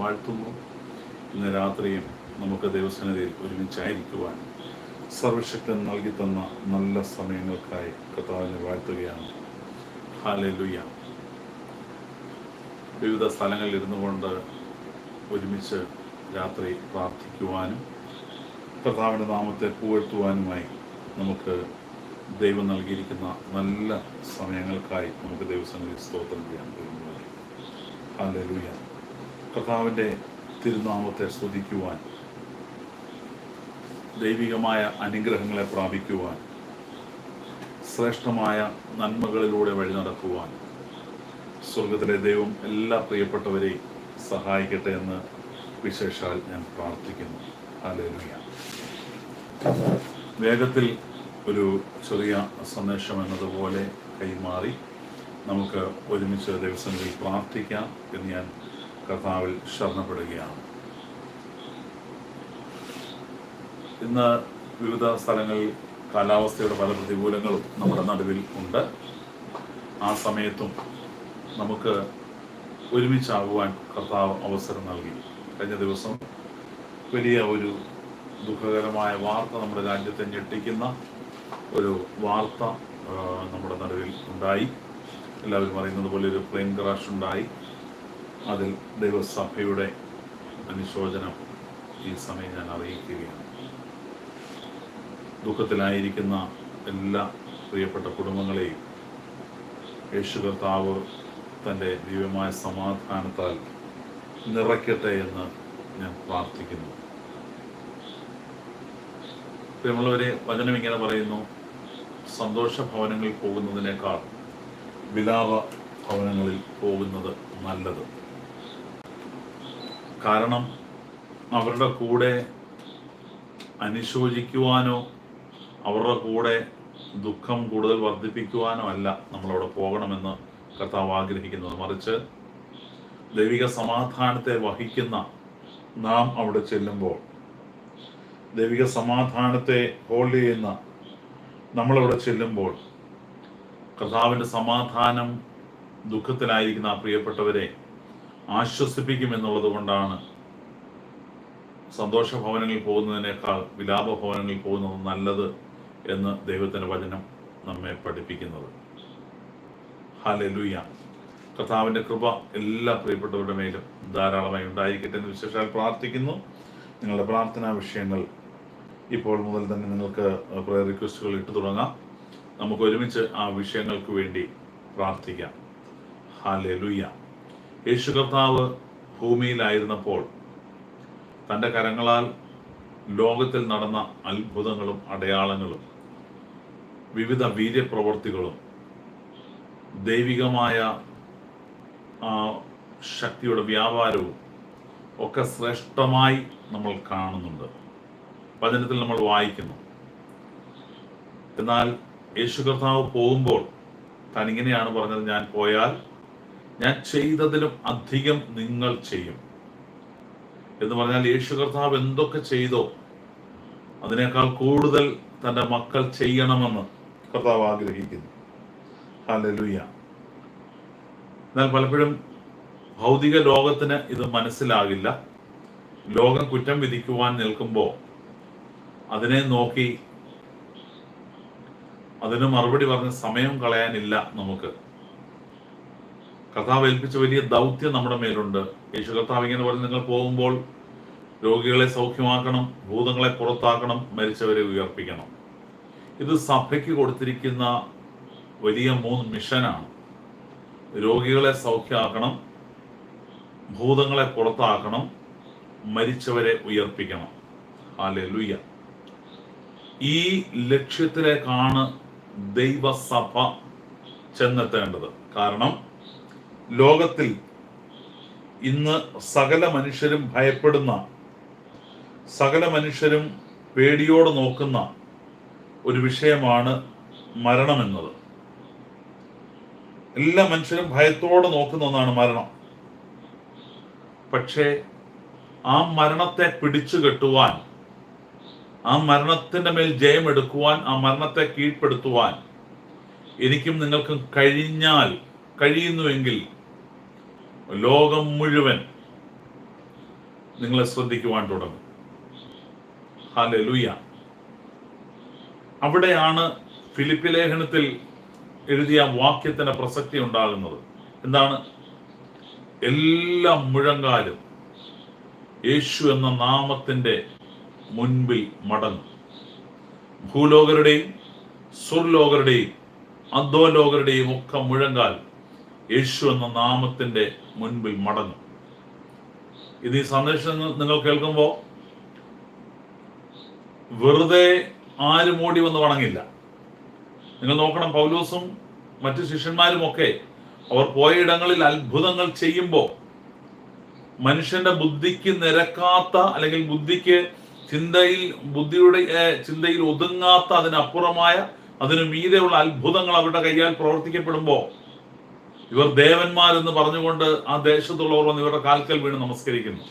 വാഴ്ത്തുന്നു. ഇന്ന് രാത്രിയും നമുക്ക് ദൈവസന്നിധിയിൽ ഒരുമിച്ചായിരിക്കുവാൻ സർവശക്തൻ നൽകി തന്ന നല്ല സമയങ്ങൾക്കായി കർത്താവിനെ വാഴ്ത്തുകയാണ്. ഹാലലുയ വിവിധ സ്ഥലങ്ങളിൽ ഇരുന്നു കൊണ്ട് ഒരുമിച്ച് രാത്രി പ്രാർത്ഥിക്കുവാനും കർത്താവിന്റെ നാമത്തെ പുകഴ്ത്തുവാനുമായി നമുക്ക് ദൈവം നൽകിയിരിക്കുന്ന നല്ല സമയങ്ങൾക്കായി നമുക്ക് ദൈവസന്നിധി സ്തോത്രം ചെയ്യാൻ കഴിയുന്നത് കർത്താവിന്റെ തിരുനാമത്തെ സ്തുതിക്കുവാൻ ദൈവികമായ അനുഗ്രഹങ്ങളെ പ്രാപിക്കുവാൻ ശ്രേഷ്ഠമായ നന്മകളിലൂടെ വഴി നടക്കുവാൻ സ്വർഗത്തിലെ ദൈവം എല്ലാ പ്രിയപ്പെട്ടവരെയും സഹായിക്കട്ടെ എന്ന് വിശേഷാൽ ഞാൻ പ്രാർത്ഥിക്കുന്നു. ഹാലലുയ്യ വേഗത്തിൽ ഒരു ചെറിയ സന്ദേശം എന്നതുപോലെ കൈമാറി നമുക്ക് ഒരുമിച്ച് ദിവസങ്ങളിൽ പ്രാർത്ഥിക്കാം എന്ന് ഞാൻ കർത്താവിൽ ശരണപ്പെടുകയാണ്. ഇന്ന് വിവിധ സ്ഥലങ്ങളിൽ കാലാവസ്ഥയുടെ പല പ്രതികൂലങ്ങളും നമ്മുടെ നടുവിൽ ഉണ്ട്. ആ സമയത്തും നമുക്ക് ഒരുമിച്ചാകുവാൻ കർത്താവ് അവസരം നൽകി. കഴിഞ്ഞ ദിവസം വലിയ ഒരു ദുഃഖകരമായ വാർത്ത നമ്മുടെ രാജ്യത്തെ ഞെട്ടിക്കുന്ന ഒരു വാർത്ത നമ്മുടെ നടുവിൽ ഉണ്ടായി. എല്ലാവരും അറിയുന്നത് പോലെ ഒരു പ്ലെയിൻ ക്രാഷ് ഉണ്ടായി. അതിൽ ദൈവസഭയുടെ അനുശോചനം ഈ സമയം ഞാൻ അറിയിക്കുകയാണ്. ദുഃഖത്തിലായിരിക്കുന്ന എല്ലാ പ്രിയപ്പെട്ട കുടുംബങ്ങളെയും യേശു കർത്താവ് തന്റെ ദിവ്യമായ സമാധാനത്താൽ നിറയ്ക്കട്ടെ എന്ന് ഞാൻ പ്രാർത്ഥിക്കുന്നു. പ്രിയമുള്ളവരെ വചനം ഇങ്ങനെ പറയുന്നു. സന്തോഷ ഭവനങ്ങളിൽ പോകുന്നതിനേക്കാൾ വിലാപ ഭവനങ്ങളിൽ പോകുന്നത് നല്ലത്. കാരണം അവരുടെ കൂടെ അനുശോചിക്കുവാനോ അവരുടെ കൂടെ ദുഃഖം കൂടുതൽ വർദ്ധിപ്പിക്കുവാനോ അല്ല നമ്മളവിടെ പോകണമെന്ന് കർത്താവ് ആഗ്രഹിക്കുന്നത്. മറിച്ച് ദൈവിക സമാധാനത്തെ വഹിക്കുന്ന നാം അവിടെ ചെല്ലുമ്പോൾ ദൈവിക സമാധാനത്തെ ഹോൾഡ് ചെയ്യുന്ന നമ്മളവിടെ ചെല്ലുമ്പോൾ കർത്താവിന്റെ സമാധാനം ദുഃഖത്തിലായിരിക്കുന്ന ആ പ്രിയപ്പെട്ടവരെ ആശ്വസിപ്പിക്കും എന്നുള്ളത് കൊണ്ടാണ് സന്തോഷ ഭവനങ്ങളിൽ പോകുന്നതിനേക്കാൾ വിലാപ ഭവനങ്ങളിൽ പോകുന്നത് നല്ലത് എന്ന് ദൈവത്തിന്റെ വചനം നമ്മെ പഠിപ്പിക്കുന്നത്. ഹലലുയ കർത്താവിന്റെ കൃപ എല്ലാ പ്രിയപ്പെട്ടവരുടെ മേലും ധാരാളമായി ഉണ്ടായിരിക്കട്ടെ എന്ന് വിശേഷാൽ പ്രാർത്ഥിക്കുന്നു. നിങ്ങളുടെ പ്രാർത്ഥനാ വിഷയങ്ങൾ ഇപ്പോൾ മുതൽ തന്നെ നിങ്ങൾക്ക് പ്രയർ റിക്വസ്റ്റുകൾ ഇട്ടു തുടങ്ങാം. നമുക്ക് ഒരുമിച്ച് ആ വിഷയങ്ങൾക്ക് വേണ്ടി പ്രാർത്ഥിക്കാം. ഹാലലുയ്യ യേശു കർത്താവ് ഭൂമിയിലായിരുന്നപ്പോൾ തന്റെ കരങ്ങളാൽ ലോകത്തിൽ നടന്ന അത്ഭുതങ്ങളും അടയാളങ്ങളും വിവിധ വീര്യപ്രവർത്തികളും ദൈവികമായ ശക്തിയുടെ വ്യാപാരവും ഒക്കെ ശ്രേഷ്ഠമായി നമ്മൾ കാണുന്നുണ്ട്. വചനത്തിൽ നമ്മൾ വായിക്കുന്നു. എന്നാൽ യേശു കർത്താവ് പോകുമ്പോൾ താൻ ഇങ്ങനെയാണ് പറഞ്ഞത് ഞാൻ പോയാൽ ഞാൻ ചെയ്തതിലും അധികം നിങ്ങൾ ചെയ്യും. എന്ന് പറഞ്ഞാൽ യേശു കർത്താവ് എന്തൊക്കെ ചെയ്തോ അതിനേക്കാൾ കൂടുതൽ തന്റെ മക്കൾ ചെയ്യണമെന്ന് കർത്താവ് ആഗ്രഹിക്കുന്നു. ഹല്ലേലൂയ. എന്നാൽ പലപ്പോഴും ഭൗതിക ലോകത്തിന് ഇത് മനസ്സിലാകില്ല. ലോകം കുറ്റം വിധിക്കുവാൻ നിൽക്കുമ്പോൾ അതിനെ നോക്കി അതിന് മറുപടി പറഞ്ഞ് സമയം കളയാനില്ല നമുക്ക്. കർത്താവ് ഏൽപ്പിച്ച വലിയ ദൗത്യം നമ്മുടെ മേലുണ്ട്. യേശു കർത്താവ് ഇങ്ങനെ പറഞ്ഞ് നിങ്ങൾ പോകുമ്പോൾ രോഗികളെ സൗഖ്യമാക്കണം ഭൂതങ്ങളെ പുറത്താക്കണം മരിച്ചവരെ ഉയർപ്പിക്കണം. ഇത് സഭയ്ക്ക് കൊടുത്തിരിക്കുന്ന വലിയ മൂന്ന് മിഷനാണ്. രോഗികളെ സൗഖ്യമാക്കണം ഭൂതങ്ങളെ പുറത്താക്കണം മരിച്ചവരെ ഉയർപ്പിക്കണം. ഹാലലുയ്യ ഈ ലക്ഷ്യത്തിലേക്കാണ് ദൈവസഭ ചെന്നെത്തേണ്ടത്. കാരണം ലോകത്തിൽ ഇന്ന് സകല മനുഷ്യരും ഭയപ്പെടുന്ന സകല മനുഷ്യരും പേടിയോടെ നോക്കുന്ന ഒരു വിഷയമാണ് മരണമെന്നത് എല്ലാ മനുഷ്യരും ഭയത്തോടെ നോക്കുന്ന ഒന്നാണ് മരണം. പക്ഷേ ആ മരണത്തെ പിടിച്ചു കെട്ടുവാൻ ആ മരണത്തിന്റെ മേൽ ജയമെടുക്കുവാൻ ആ മരണത്തെ കീഴ്പ്പെടുത്തുവാൻ എനിക്കും നിങ്ങൾക്കും കഴിഞ്ഞാൽ കഴിയുന്നുവെങ്കിൽ ലോകം മുഴുവൻ നിങ്ങളെ ശ്രദ്ധിക്കുവാൻ തുടങ്ങും. ഹാലെ അവിടെയാണ് ഫിലിപ്പി ലേഖനത്തിൽ എഴുതിയ വാക്യത്തിന് പ്രസക്തി ഉണ്ടാകുന്നത്. എന്താണ്? എല്ലാ മുഴങ്കാലും യേശു എന്ന നാമത്തിന്റെ മുൻപിൽ മടങ്ങും. ഭൂലോകരുടെയും സുർലോകരുടെയും അധോലോകരുടെയും ഒക്കെ മുഴങ്കാൽ യേശു എന്ന നാമത്തിന്റെ മുൻപിൽ മടങ്ങും. ഇത് ഈ സന്ദേശം നിങ്ങൾ കേൾക്കുമ്പോൾ വെറുതെ ആരും ഓടി വന്ന് വണങ്ങില്ല. നിങ്ങൾ നോക്കണം പൗലോസും മറ്റു ശിഷ്യന്മാരും ഒക്കെ അവർ പോയ ഇടങ്ങളിൽ അത്ഭുതങ്ങൾ ചെയ്യുമ്പോൾ മനുഷ്യന്റെ ബുദ്ധിക്ക് നിരക്കാത്ത അല്ലെങ്കിൽ ബുദ്ധിക്ക് ചിന്തയിൽ ബുദ്ധിയുടെ ചിന്തയിൽ ഒതുങ്ങാത്ത അതിനപ്പുറമായ അതിനു മീതെയുള്ള അത്ഭുതങ്ങൾ അവരുടെ കൈയാൽ പ്രവർത്തിക്കപ്പെടുമ്പോൾ ഇവർ ദേവന്മാരെന്ന് പറഞ്ഞുകൊണ്ട് ആ ദേശത്തുള്ളവർ വന്ന് ഇവരുടെ കാൽക്കൽ വീണ് നമസ്കരിക്കുന്നു.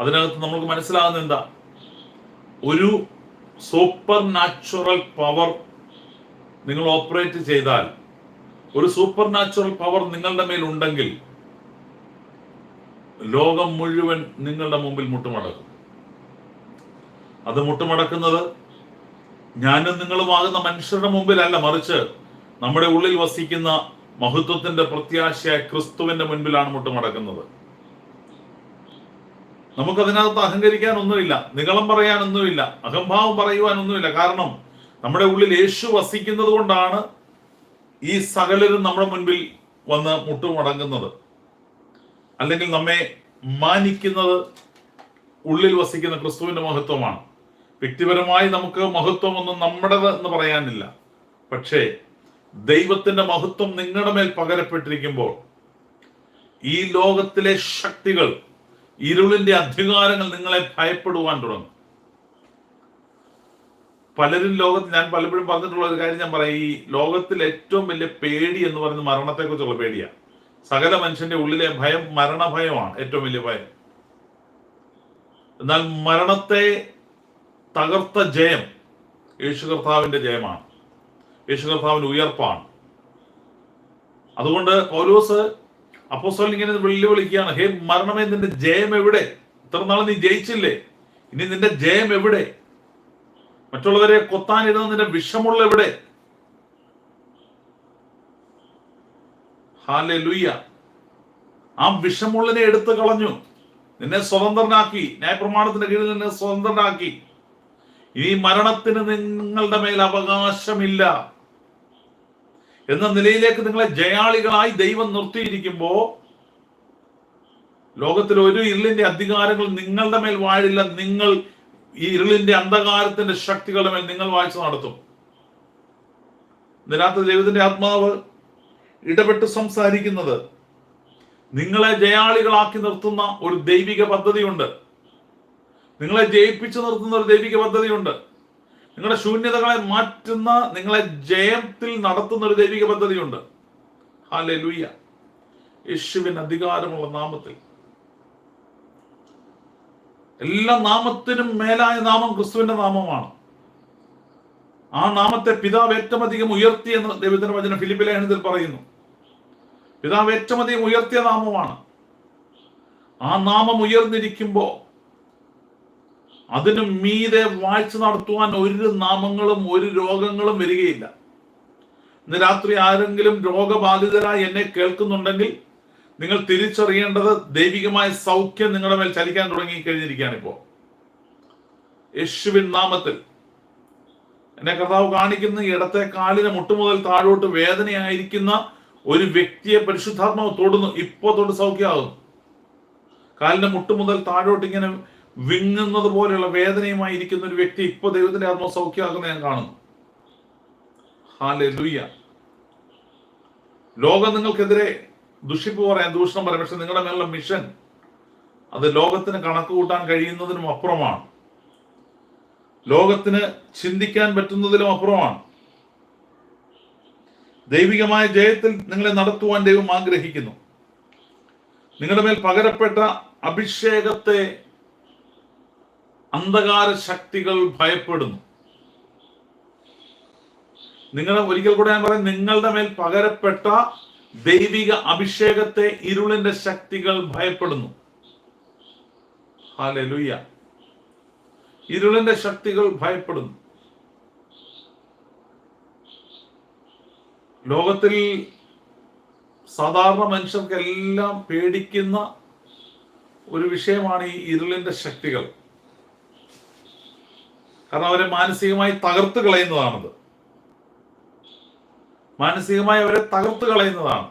അതിനകത്ത് നമുക്ക് മനസ്സിലാകുന്ന എന്താ? ഒരു സൂപ്പർ നാച്ചുറൽ പവർ നിങ്ങൾ ഓപ്പറേറ്റ് ചെയ്താൽ ഒരു സൂപ്പർ നാച്ചുറൽ പവർ നിങ്ങളുടെ മേൽ ഉണ്ടെങ്കിൽ ലോകം മുഴുവൻ നിങ്ങളുടെ മുമ്പിൽ മുട്ടുമടക്കും. അത് മുട്ടുമടക്കുന്നത് ഞാനും നിങ്ങളുമാകുന്ന മനുഷ്യരുടെ മുമ്പിലല്ല മറിച്ച് നമ്മുടെ ഉള്ളിൽ വസിക്കുന്ന മഹത്വത്തിന്റെ പ്രത്യാശയായ ക്രിസ്തുവിന്റെ മുൻപിലാണ് മുട്ടുമടക്കുന്നത്. നമുക്കതിനകത്ത് അഹങ്കരിക്കാനൊന്നുമില്ല നികളം പറയാനൊന്നുമില്ല അഹംഭാവം പറയുവാനൊന്നുമില്ല. കാരണം നമ്മുടെ ഉള്ളിൽ യേശു വസിക്കുന്നത് കൊണ്ടാണ് ഈ സകലരും നമ്മുടെ മുൻപിൽ വന്ന് മുട്ടുമടങ്ങുന്നത്. അല്ലെങ്കിൽ നമ്മെ മാനിക്കുന്നത് ഉള്ളിൽ വസിക്കുന്ന ക്രിസ്തുവിന്റെ മഹത്വമാണ്. വ്യക്തിപരമായി നമുക്ക് മഹത്വമൊന്നും നമ്മുടേത് എന്ന് പറയാനില്ല. പക്ഷേ ദൈവത്തിന്റെ മഹത്വം നിങ്ങളുടെ മേൽ പകരപ്പെട്ടിരിക്കുമ്പോൾ ഈ ലോകത്തിലെ ശക്തികൾ ഇരുളിന്റെ അധികാരങ്ങൾ നിങ്ങളെ ഭയപ്പെടുവാൻ തുടങ്ങും. പലരും ലോകത്ത് ഞാൻ പലപ്പോഴും പറഞ്ഞിട്ടുള്ള ഒരു കാര്യം ഞാൻ പറയാം. ഈ ലോകത്തിൽ ഏറ്റവും വലിയ പേടി എന്ന് പറയുന്നത് മരണത്തെക്കുറിച്ചുള്ള പേടിയാണ്. സകല മനുഷ്യന്റെ ഉള്ളിലെ ഭയം മരണഭയമാണ് ഏറ്റവും വലിയ ഭയം. എന്നാൽ മരണത്തെ തകർത്ത ജയം യേശു കർത്താവിന്റെ ജയമാണ്. യേശു ഉയർപ്പാണ്. അതുകൊണ്ട് പൗലോസ് അപ്പോസ്തലൻ ഇങ്ങനെ വെല്ലുവിളിക്കുകയാണ് ഹേ മരണമേ നിന്റെ ജയം എവിടെ? ഇത്ര നാൾ നീ ജയിച്ചില്ലേ? ഇനി നിന്റെ ജയം എവിടെ? മറ്റുള്ളവരെ കൊത്താനിരുന്ന നിന്റെ വിഷമുള്ള എവിടെ? ഹാലെ ലുയ്യ ആ വിഷമുള്ളിനെ എടുത്തു കളഞ്ഞു. നിന്നെ സ്വതന്ത്രനാക്കി ന്യായപ്രമാണത്തിന്റെ കീഴിൽ നിന്നെ സ്വതന്ത്രനാക്കി. ഈ മരണത്തിന് നിങ്ങളുടെ മേൽ അവകാശമില്ല. എന്ന നിലയിലേക്ക് നിങ്ങളെ ജയാളികളായി ദൈവം നിർത്തിയിരിക്കുമ്പോ ലോകത്തിലെ ഒരു ഇരുളിന്റെ അധികാരങ്ങൾ നിങ്ങളുടെ മേൽ വാഴില്ല. നിങ്ങൾ ഈ ഇരുളിന്റെ അന്ധകാരത്തിന്റെ ശക്തികളുടെ മേൽ നിങ്ങൾ വാഴ്ച നടത്തും. നിരാത്ത ദൈവത്തിന്റെ ആത്മാവ് ഇടപെട്ട് സംസാരിക്കുന്നത് നിങ്ങളെ ജയാളികളാക്കി നിർത്തുന്ന ഒരു ദൈവിക പദ്ധതിയുണ്ട്. നിങ്ങളെ ജയിപ്പിച്ചു നിർത്തുന്ന ഒരു ദൈവിക പദ്ധതിയുണ്ട്. നിങ്ങളുടെ ശൂന്യതകളെ മാറ്റുന്ന നിങ്ങളെ ജയത്തിൽ നടത്തുന്ന ഒരു ദൈവിക പദ്ധതിയുണ്ട്. ഹാലെ ലുയ്യ യേശുവിൻ അധികാരമുള്ള നാമത്തിൽ. എല്ലാ നാമത്തിനും മേലായ നാമം ക്രിസ്തുവിന്റെ നാമമാണ്. ആ നാമത്തെ പിതാവ് ഏറ്റവും അധികം ഉയർത്തി എന്ന് ദൈവത്തിന്റെ വചനം ഫിലിപ്പിലെ ലേഖനത്തിൽ പറയുന്നു. പിതാവ് ഏറ്റവും അധികം ഉയർത്തിയ നാമമാണ്. ആ നാമം ഉയർന്നിരിക്കുമ്പോ അതിന് മീതെ വാഴ്ച നടത്തുവാൻ ഒരു നാമങ്ങളും ഒരു രോഗങ്ങളും വരികയില്ല. ഇന്ന് രാത്രി ആരെങ്കിലും രോഗബാധിതരായി എന്നെ കേൾക്കുന്നുണ്ടെങ്കിൽ നിങ്ങൾ തിരിച്ചറിയേണ്ടത് ദൈവികമായ സൗഖ്യം നിങ്ങളുടെ മേൽ ചലിക്കാൻ തുടങ്ങി കഴിഞ്ഞിരിക്കുകയാണ് ഇപ്പോ യേശുവിൻ നാമത്തിൽ. എന്നെ കർത്താവ് കാണിക്കുന്ന ഇടത്തെ കാലിന് മുട്ടുമുതൽ താഴോട്ട് വേദനയായിരിക്കുന്ന ഒരു വ്യക്തിയെ പരിശുദ്ധാത്മാവ് തൊടുന്നു. ഇപ്പോ തൊട്ട് സൗഖ്യമാകുന്നു. കാലിന്റെ മുട്ടുമുതൽ താഴോട്ട് ഇങ്ങനെ വിങ്ങുന്നത് പോലെയുള്ള വേദനയുമായി ഇരിക്കുന്ന ഒരു വ്യക്തി ഇപ്പൊ ദൈവത്തിന്റെ ആത്മാവ് സൗഖ്യമാകുന്ന ഞാൻ കാണുന്നു. ഹാലെ ലുയ്യ ലോകം നിങ്ങൾക്കെതിരെ ദുഷിപ്പ് പറയാൻ ദൂഷണം പറയാം പക്ഷെ നിങ്ങളുടെ മേലുള്ള മിഷൻ അത് ലോകത്തിന് കണക്ക് കൂട്ടാൻ കഴിയുന്നതിനും അപ്പുറമാണ്. ലോകത്തിന് ചിന്തിക്കാൻ പറ്റുന്നതിലും അപ്പുറമാണ്. ദൈവികമായ ജയത്തിൽ നിങ്ങളെ നടത്തുവാൻ ദൈവം ആഗ്രഹിക്കുന്നു. നിങ്ങളുടെ മേൽ പകരപ്പെട്ട അഭിഷേകത്തെ അന്ധകാര ശക്തികൾ ഭയപ്പെടുന്നു. നിങ്ങൾ ഒരിക്കൽ കൂടെ ഞാൻ പറയും നിങ്ങളുടെ മേൽ പകരപ്പെട്ട ദൈവിക അഭിഷേകത്തെ ഇരുളിന്റെ ശക്തികൾ ഭയപ്പെടുന്നു. ഹാലലുയ്യ ഇരുളിന്റെ ശക്തികൾ ഭയപ്പെടുന്നു. ലോകത്തിൽ സാധാരണ മനുഷ്യർക്കെല്ലാം പേടിക്കുന്ന ഒരു വിഷയമാണ് ഈ ഇരുളിന്റെ ശക്തികൾ. കാരണം അവരെ മാനസികമായി തകർത്ത് കളയുന്നതാണത്. മാനസികമായി അവരെ തകർത്ത് കളയുന്നതാണ്.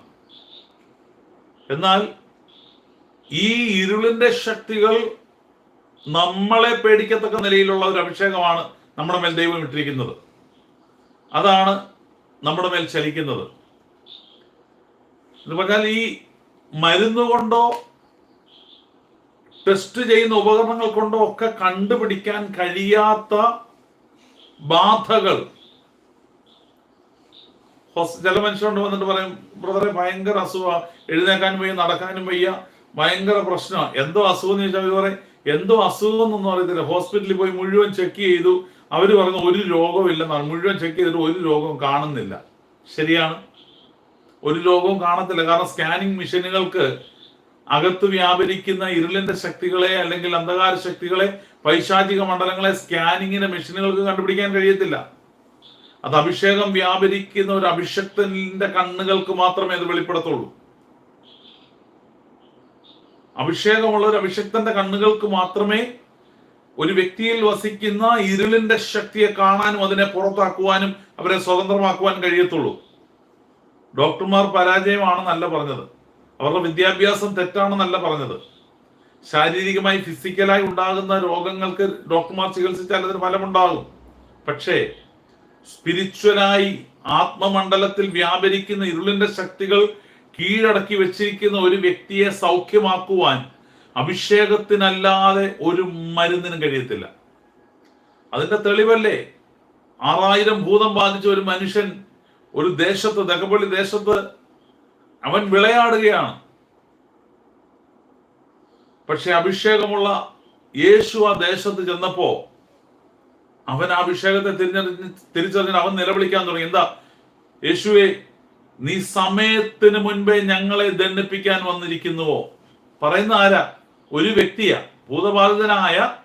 എന്നാൽ ഈ ഇരുളിന്റെ ശക്തികൾ നമ്മളെ പേടിക്കത്തക്ക നിലയിലുള്ള ഒരു അഭിഷേകമാണ് നമ്മുടെ മേൽ ദൈവം ഇട്ടിരിക്കുന്നത്. അതാണ് നമ്മുടെ മേൽ ചലിക്കുന്നത്. എന്ന് പറഞ്ഞാൽ ഈ മരുന്ന് കൊണ്ടോ ടെസ്റ്റ് ചെയ്യുന്ന ഉപകരണങ്ങൾ കൊണ്ടോ ഒക്കെ കണ്ടുപിടിക്കാൻ കഴിയാത്ത ബാധകൾ. ചില മനുഷ്യരുണ്ട് വന്നിട്ട് പറയും ബ്രദറെ ഭയങ്കര അസുഖ. എഴുന്നേക്കാനും വയ്യ നടക്കാനും വയ്യ. ഭയങ്കര പ്രശ്നം എന്തോ അസുഖം എന്ന് ചോദിച്ചാൽ പറയും എന്തോ അസുഖം എന്നൊന്നും അറിയത്തില്ല. ഹോസ്പിറ്റലിൽ പോയി മുഴുവൻ ചെക്ക് ചെയ്തു. അവർ പറഞ്ഞു ഒരു രോഗവും ഇല്ലെന്നാണ് മുഴുവൻ ചെക്ക് ചെയ്തിട്ട് ഒരു രോഗവും കാണുന്നില്ല. ശരിയാണ്. ഒരു രോഗവും കാണത്തില്ല. കാരണം സ്കാനിങ് മെഷീനുകൾക്ക് അകത്ത് വ്യാപരിക്കുന്ന ഇരുളിന്റെ ശക്തികളെ അല്ലെങ്കിൽ അന്ധകാര ശക്തികളെ പൈശാചിക മണ്ഡലങ്ങളെ സ്കാനിങ്ങിന്റെ മെഷീനുകൾക്ക് കണ്ടുപിടിക്കാൻ കഴിയത്തില്ല. അത് അഭിഷേകം വ്യാപരിക്കുന്ന ഒരു അഭിഷക്തന്റെ കണ്ണുകൾക്ക് മാത്രമേ അത് വെളിപ്പെടുത്തുള്ളൂ. അഭിഷേകമുള്ള ഒരു അഭിഷക്തന്റെ കണ്ണുകൾക്ക് മാത്രമേ ഒരു വ്യക്തിയിൽ വസിക്കുന്ന ഇരുളിന്റെ ശക്തിയെ കാണാനും അതിനെ പുറത്താക്കുവാനും അവരെ സ്വതന്ത്രമാക്കുവാൻ കഴിയത്തുള്ളൂ. ഡോക്ടർമാർ പരാജയമാണെന്നല്ല പറഞ്ഞത്. അവരുടെ വിദ്യാഭ്യാസം തെറ്റാണെന്നല്ല പറഞ്ഞത്. ശാരീരികമായി ഫിസിക്കലായി ഉണ്ടാകുന്ന രോഗങ്ങൾക്ക് ഡോക്ടർമാർ ചികിത്സിച്ചാൽ അതിന് ഫലമുണ്ടാകും. പക്ഷേ സ്പിരിച്വലായി ആത്മമണ്ഡലത്തിൽ വ്യാപരിക്കുന്ന ഇരുളിന്റെ ശക്തികൾ കീഴടക്കി വെച്ചിരിക്കുന്ന ഒരു വ്യക്തിയെ സൗഖ്യമാക്കുവാൻ അഭിഷേകത്തിനല്ലാതെ ഒരു മരുന്നിനും കഴിയത്തില്ല. അതിന്റെ തെളിവല്ലേ? ആറായിരം ഭൂതം ബാധിച്ച ഒരു മനുഷ്യൻ ഒരു ദേശത്ത് ദക്കപ്പള്ളി ദേശത്ത് അവൻ വിളയാടുകയാണ്. പക്ഷെ അഭിഷേകമുള്ള യേശു ആ ദേശത്ത് ചെന്നപ്പോ അവൻ ആ അഭിഷേകത്തെ തിരിഞ്ഞറിഞ്ഞ് തിരിച്ചറിഞ്ഞ് അവൻ നിലവിളിക്കാൻ തുടങ്ങി. എന്താ? യേശുവെ നീ സമയത്തിന് മുൻപേ ഞങ്ങളെ ദണ്ഡിപ്പിക്കാൻ വന്നിരിക്കുന്നുവോ? പറയുന്ന ആരാ? ഒരു വ്യക്തിയാ. ഭൂതബാധിതനായ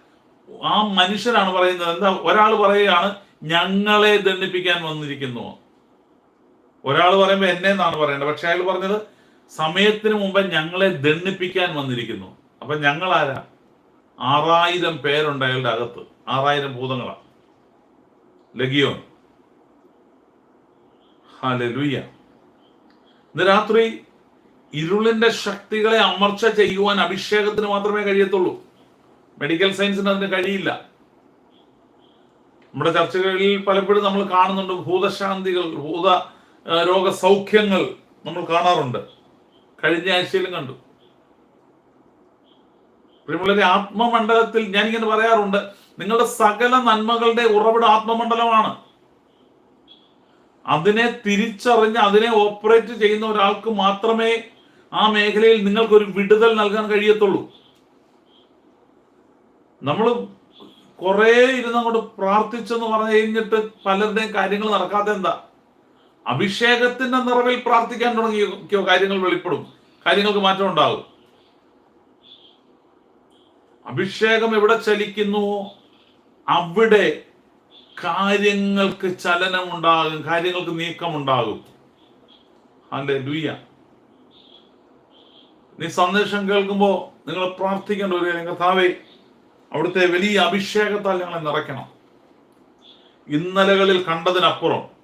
ആ മനുഷ്യനാണ് പറയുന്നത്. എന്താ? ഒരാൾ പറയുകയാണ് ഞങ്ങളെ ദണ്ഡിപ്പിക്കാൻ വന്നിരിക്കുന്നുവോ? ഒരാൾ പറയുമ്പോൾ എന്നെ എന്നാണ് പറയേണ്ടത്. പക്ഷെ അയാൾ പറഞ്ഞത് സമയത്തിന് മുമ്പ് ഞങ്ങളെ ദണ്ണിപ്പിക്കാൻ വന്നിരിക്കുന്നു. അപ്പൊ ഞങ്ങൾ ആരാ ആറായിരം പേരുണ്ട് അയാളുടെ അകത്ത്. ആറായിരം ഭൂതങ്ങളാണ് ലഗിയോൻ. ഹലലുയ്യ ഇന്ന് രാത്രി ഇരുളിന്റെ ശക്തികളെ അമർച്ച ചെയ്യുവാൻ അഭിഷേകത്തിന് മാത്രമേ കഴിയത്തുള്ളൂ. മെഡിക്കൽ സയൻസിന് അതിന് കഴിയില്ല. നമ്മുടെ ചർച്ചകളിൽ പലപ്പോഴും നമ്മൾ കാണുന്നുണ്ട് ഭൂതശാന്തികൾ ഭൂത രോഗസൗഖ്യങ്ങൾ നമ്മൾ കാണാറുണ്ട്. കഴിഞ്ഞ ആഴ്ചയിലും കണ്ടു. പ്രിയമുള്ളവരെ ആത്മമണ്ഡലത്തിൽ ഞാനിങ്ങനെ പറയാറുണ്ട് നിങ്ങളുടെ സകല നന്മകളുടെ ഉറവിട ആത്മമണ്ഡലമാണ്. അതിനെ തിരിച്ചറിഞ്ഞ് അതിനെ ഓപ്പറേറ്റ് ചെയ്യുന്ന ഒരാൾക്ക് മാത്രമേ ആ മേഖലയിൽ നിങ്ങൾക്ക് ഒരു വിടുതൽ നൽകാൻ കഴിയത്തുള്ളൂ. നമ്മൾ കുറേ ഇരുന്നങ്ങോട്ട് പ്രാർത്ഥിച്ചെന്ന് പറഞ്ഞു കഴിഞ്ഞിട്ട് പലരുടെയും കാര്യങ്ങൾ നടക്കാത്ത എന്താ? അഭിഷേകത്തിന്റെ നിറവിൽ പ്രാർത്ഥിക്കാൻ തുടങ്ങിയോ കാര്യങ്ങൾ വെളിപ്പെടും. കാര്യങ്ങൾക്ക് മാറ്റം ഉണ്ടാകും. അഭിഷേകം എവിടെ ചലിക്കുന്നു? അവിടെ കാര്യങ്ങൾക്ക് ചലനം ഉണ്ടാകും കാര്യങ്ങൾക്ക് നീക്കം ഉണ്ടാകും അല്ലെ ലുയ്യ നീ സന്ദേശം കേൾക്കുമ്പോൾ നിങ്ങൾ പ്രാർത്ഥിക്കേണ്ട ഒരു കാര്യം കർത്താവേ അവിടുത്തെ വലിയ അഭിഷേകത്താൽ ഞങ്ങളെ നിറയ്ക്കണം. ഇന്നലകളിൽ കണ്ടതിനപ്പുറം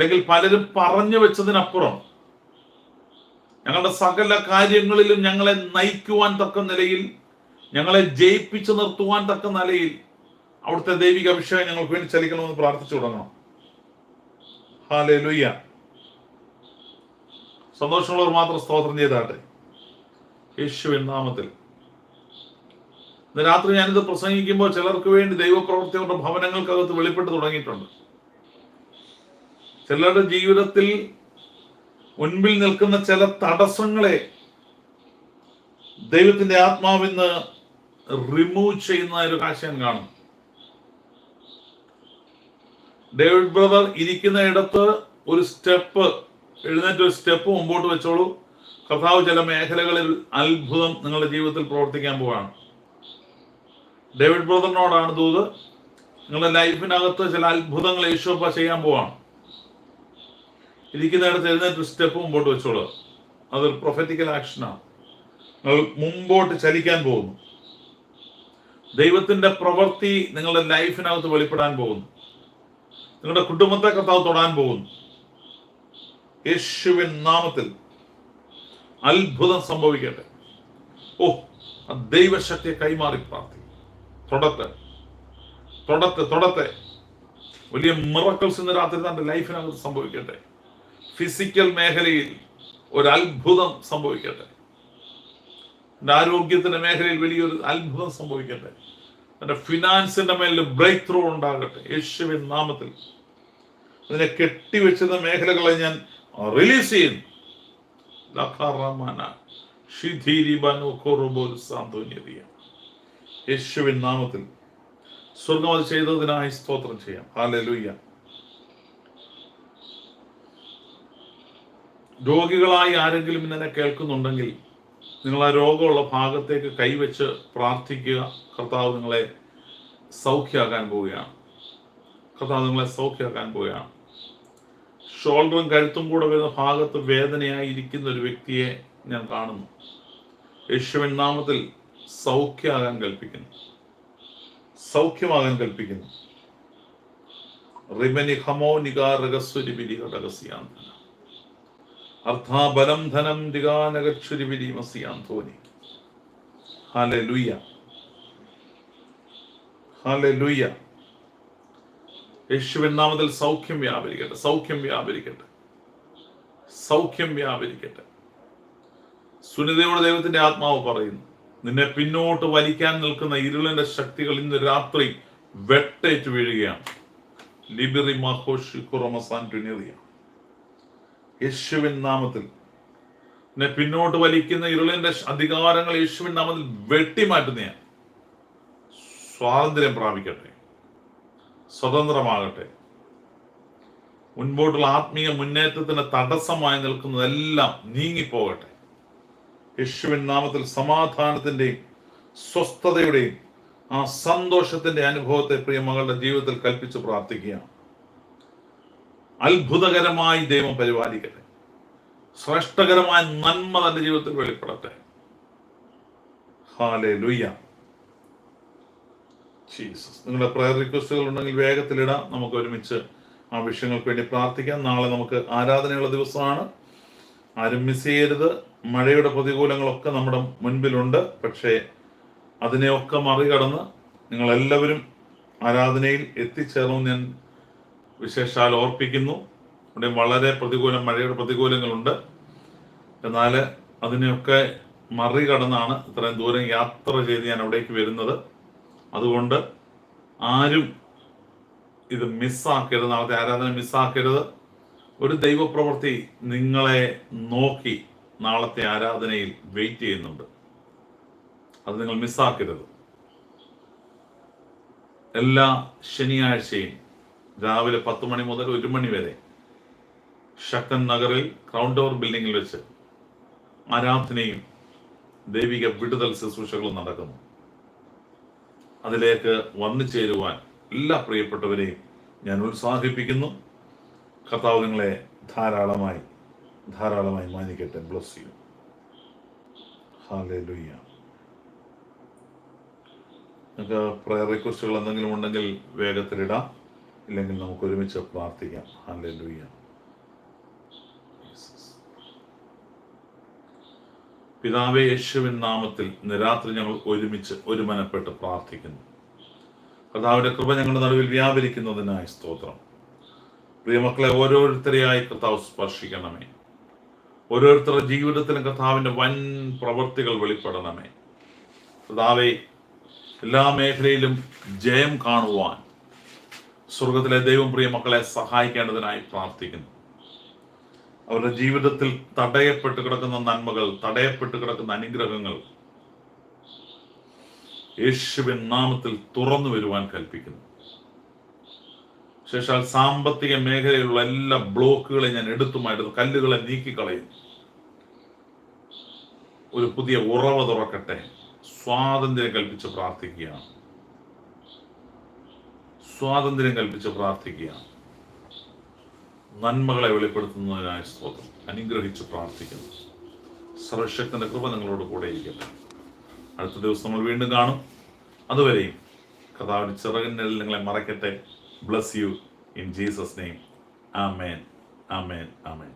അല്ലെങ്കിൽ പലരും പറഞ്ഞു വെച്ചതിനപ്പുറം ഞങ്ങളുടെ സകല കാര്യങ്ങളിലും ഞങ്ങളെ നയിക്കുവാൻ തക്ക നിലയിൽ ഞങ്ങളെ ജയിപ്പിച്ചു നിർത്തുവാൻ തക്ക നിലയിൽ അവിടുത്തെ ദൈവിക അഭിഷേകം ഞങ്ങൾക്ക് വേണ്ടി ചലിക്കണമെന്ന് പ്രാർത്ഥിച്ചു തുടങ്ങണം. ഹാലേ ലുയ്യ സന്തോഷമുള്ളവർ മാത്രം സ്തോത്രം ചെയ്താട്ടെ. യേശുവിൻ നാമത്തിൽ. ഇന്ന് രാത്രി ഞാനിത് പ്രസംഗിക്കുമ്പോൾ ചിലർക്ക് വേണ്ടി ദൈവപ്രവർത്തികളുടെ ഭവനങ്ങൾക്കകത്ത് വെളിപ്പെട്ട് തുടങ്ങിയിട്ടുണ്ട്. ചിലരുടെ ജീവിതത്തിൽ മുൻപിൽ നിൽക്കുന്ന ചില തടസ്സങ്ങളെ ദൈവത്തിന്റെ ആത്മാവിന്ന് റിമൂവ് ചെയ്യുന്ന ഒരു ആശയം കാണും. ഡേവിഡ് ബ്രദർ ഇരിക്കുന്ന ഇടത്ത് ഒരു സ്റ്റെപ്പ് എഴുന്നേറ്റ് ഒരു സ്റ്റെപ്പ് മുമ്പോട്ട് വെച്ചോളൂ. കർത്താവ് ചില മേഖലകളിൽ അത്ഭുതം നിങ്ങളുടെ ജീവിതത്തിൽ പ്രവർത്തിക്കാൻ പോവാണ്. ഡേവിഡ് ബ്രദറിനോടാണ് ദൂത്. നിങ്ങളുടെ ലൈഫിനകത്ത് ചില അത്ഭുതങ്ങൾ യേശോപ്പ ചെയ്യാൻ പോവാണ്. ഇരിക്കുന്നിടത്ത് എഴുന്നേറ്റ് സ്റ്റെപ്പ് മുമ്പോട്ട് വെച്ചോളൂ. അതൊരു പ്രൊഫറ്റിക്കൽ ആക്ഷനാണ് നിങ്ങൾ മുമ്പോട്ട് ചലിക്കാൻ പോകുന്നു. ദൈവത്തിന്റെ പ്രവൃത്തി നിങ്ങളുടെ ലൈഫിനകത്ത് വെളിപ്പെടാൻ പോകുന്നു. നിങ്ങളുടെ കുടുംബത്തെ കർത്താവ് തൊടാൻ പോകുന്നു. യേശുവിൻ നാമത്തിൽ അത്ഭുതം സംഭവിക്കട്ടെ. ഓ ആ ദൈവശക്തിയെ കൈമാറി പ്രാർത്ഥി തൊടത്തെ തൊടത്തെ തൊടത്തെ വലിയ മിറക്കൾസ് ഇന്ന് രാത്രി തന്റെ ലൈഫിനകത്ത് സംഭവിക്കട്ടെ. ഫിസിക്കൽ മേഖലയിൽ ഒരു അത്ഭുതം സംഭവിക്കട്ടെ. എന്റെ ആരോഗ്യത്തിന്റെ മേഖലയിൽ വലിയൊരു അത്ഭുതം സംഭവിക്കട്ടെ. എന്റെ ഫിനാൻസിന്റെ മേലിൽ ബ്രേക്ക് ത്രൂ ഉണ്ടാകട്ടെ. യേശുവിൻ നാമത്തിൽ. അതിനെ കെട്ടിവെച്ചിരുന്ന മേഖലകളെ ഞാൻ റിലീസ് ചെയ്യുന്നു. യേശുവിൻ നാമത്തിൽ. സ്വർഗം അത് ചെയ്തതിനായി സ്തോത്രം ചെയ്യാം. ഹാലലുയ്യ രോഗികളായി ആരെങ്കിലും ഇന്നെ കേൾക്കുന്നുണ്ടെങ്കിൽ നിങ്ങൾ ആ രോഗമുള്ള ഭാഗത്തേക്ക് കൈവച്ച് പ്രാർത്ഥിക്കുക. കർത്താവ് നിങ്ങളെ സൗഖ്യമാക്കാൻ പോവുകയാണ്. കർത്താവ് നിങ്ങളെ സൗഖ്യമാക്കാൻ പോവുകയാണ്. ഷോൾഡറും കഴുത്തും കൂടെ വരുന്ന ഭാഗത്ത് വേദനയായി ഇരിക്കുന്ന ഒരു വ്യക്തിയെ ഞാൻ കാണുന്നു. യേശുവിൻ നാമത്തിൽ സൗഖ്യമാകാൻ കൽപ്പിക്കുന്നു. സൗഖ്യമാകാൻ കൽപ്പിക്കുന്നു. റിബനി ഹമോ നികാരകസ്വരി രഹസ്യാന്തന അർത്ഥാബലം ധനം ദിഗാനഗച്ഛുരി വിരിമസിയാന്തോനി ഹാലെ ലുയ്യ ഹാലെ യേശുവിൻ നാമത്തിൽ സൗഖ്യം വ്യാപരിക്കട്ടെ സൗഖ്യം വ്യാപരിക്കട്ടെ സൗഖ്യം വ്യാപരിക്കട്ടെ. സുനിതയോട് ദൈവത്തിന്റെ ആത്മാവ് പറയുന്നു നിന്നെ പിന്നോട്ട് വലിക്കാൻ നിൽക്കുന്ന ഇരുളിന്റെ ശക്തികൾ ഇന്ന് രാത്രി വെട്ടേറ്റ് വീഴുകയാണ്. ലിബിറി മഹോഷി കുറമസാൻ ടുനിറിയ യേശുവിൻ നാമത്തിൽ. എന്നെ പിന്നോട്ട് വലിക്കുന്ന ഇരുളിന്റെ അധികാരങ്ങൾ യേശുവിൻ നാമത്തിൽ വെട്ടിമാറ്റുന്ന സ്വാതന്ത്ര്യം പ്രാപിക്കട്ടെ. സ്വതന്ത്രമാകട്ടെ. മുൻപോട്ടുള്ള ആത്മീയ മുന്നേറ്റത്തിന് തടസ്സമായി നിൽക്കുന്നതെല്ലാം നീങ്ങിപ്പോകട്ടെ. യേശുവിൻ നാമത്തിൽ സമാധാനത്തിന്റെയും സ്വസ്ഥതയുടെയും ആ സന്തോഷത്തിന്റെ അനുഭവത്തെ പ്രിയ മകളുടെ ജീവിതത്തിൽ കൽപ്പിച്ച് പ്രാർത്ഥിക്കുകയാണ്. അത്ഭുതകരമായി ദൈവം പരിപാലിക്കട്ടെ. ശ്രേഷ്ഠകരമായ നന്മ തന്റെ ജീവിതത്തിൽ വെളിപ്പെടട്ടെ. ഹാലേ ലുയ്യ ജീസസ് നിങ്ങളുടെ പ്രയർ റിക്വസ്റ്റുകൾ ഉണ്ടെങ്കിൽ വേഗത്തിലിടാം നമുക്ക് ഒരുമിച്ച് ആ വിഷയങ്ങൾക്ക് വേണ്ടി പ്രാർത്ഥിക്കാം. നാളെ നമുക്ക് ആരാധനയുള്ള ദിവസമാണ്. ആരും മിസ് ചെയ്യരുത്. മഴയുടെ പ്രതികൂലങ്ങളൊക്കെ നമ്മുടെ മുൻപിലുണ്ട്. പക്ഷേ അതിനെയൊക്കെ മറികടന്ന് നിങ്ങളെല്ലാവരും ആരാധനയിൽ എത്തിച്ചേർന്നു ഞാൻ വിശേഷാൽ ഓർപ്പിക്കുന്നു. ഇവിടെ വളരെ പ്രതികൂല മഴയുടെ പ്രതികൂലങ്ങളുണ്ട്. എന്നാൽ അതിനെയൊക്കെ മറികടന്നാണ് ഇത്രയും ദൂരം യാത്ര ചെയ്ത് ഞാൻ അവിടേക്ക് വരുന്നത്. അതുകൊണ്ട് ആരും ഇത് മിസ്സാക്കരുത്. നാളത്തെ ആരാധന മിസ്സാക്കരുത്. ഒരു ദൈവപ്രവൃത്തി നിങ്ങളെ നോക്കി നാളത്തെ ആരാധനയിൽ വെയിറ്റ് ചെയ്യുന്നുണ്ട്. അത് നിങ്ങൾ മിസ്സാക്കരുത്. എല്ലാ ശനിയാഴ്ചയും രാവിലെ പത്ത് മണി മുതൽ ഒരു മണി വരെ. ശക്തൻ നഗറിൽ ക്രൗൺ ടവർ ബിൽഡിങ്ങിൽ വെച്ച് ആരാധനയും ദൈവിക വിടുതൽ ശുശ്രൂഷകളും നടക്കുന്നു. അതിലേക്ക് വന്നു ചേരുവാൻ എല്ലാ പ്രിയപ്പെട്ടവരെയും ഞാൻ ഉത്സാഹിപ്പിക്കുന്നു. കർത്താവ് നിങ്ങളെ ധാരാളമായി ധാരാളമായി മാനിക്കട്ടെ. ബ്ലസ് യു ലുയ്യ നിങ്ങൾക്ക് പ്രയർ റിക്വസ്റ്റുകൾ എന്തെങ്കിലും ഉണ്ടെങ്കിൽ വേഗത്തിലിടാം. ഇല്ലെങ്കിൽ നമുക്ക് ഒരുമിച്ച് പ്രാർത്ഥിക്കാം. ഹാലൂയ്യ പിതാവേ യേശുവിൻ നാമത്തിൽ നിരാത്രി ഞങ്ങൾ ഒരുമിച്ച് ഒരുമനപ്പെട്ട് പ്രാർത്ഥിക്കുന്നു. കർത്താവിന്റെ കൃപ ഞങ്ങളുടെ നടുവിൽ വ്യാപരിക്കുന്നതിനായി സ്തോത്രം. പ്രിയമക്കളെ ഓരോരുത്തരെയായി കർത്താവ് സ്പർശിക്കണമേ. ഓരോരുത്തരുടെ ജീവിതത്തിലും കർത്താവിന്റെ വൻ പ്രവൃത്തികൾ വെളിപ്പെടണമേ. കർത്താവെ എല്ലാ മേഖലയിലും ജയം കാണുവാൻ സ്വർഗത്തിലെ ദൈവം പ്രിയ മക്കളെ സഹായിക്കേണ്ടതിനായി പ്രാർത്ഥിക്കുന്നു. അവരുടെ ജീവിതത്തിൽ തടയപ്പെട്ട് കിടക്കുന്ന നന്മകൾ തടയപ്പെട്ട് കിടക്കുന്ന അനുഗ്രഹങ്ങൾ യേശുവിൻ നാമത്തിൽ തുറന്നു വരുവാൻ കൽപ്പിക്കുന്നു. ശേഷാൽ സാമ്പത്തിക മേഖലയിലുള്ള എല്ലാ ബ്ലോക്കുകളെ ഞാൻ എടുത്തു മാറ്റുന്നു കല്ലുകളെ നീക്കിക്കളയും. ഒരു പുതിയ ഉറവ തുറക്കട്ടെ. സ്വാതന്ത്ര്യം കൽപ്പിച്ച് പ്രാർത്ഥിക്കുകയാണ്. സ്വാതന്ത്ര്യം കൽപ്പിച്ച് പ്രാർത്ഥിക്കുകയാണ് നന്മകളെ വെളിപ്പെടുത്തുന്നതിനായി സ്തോത്രം. അനുഗ്രഹിച്ച് പ്രാർത്ഥിക്കുന്നു. സർവശക്തന്റെ കൃപ നിങ്ങളോട് കൂടെ ഇരിക്കട്ടെ. അടുത്ത ദിവസം നമ്മൾ വീണ്ടും കാണും. അതുവരെയും കഥാവിന് ചിറകിനിൽ നിങ്ങളെ മറക്കട്ടെ bless you in Jesus name amen amen amen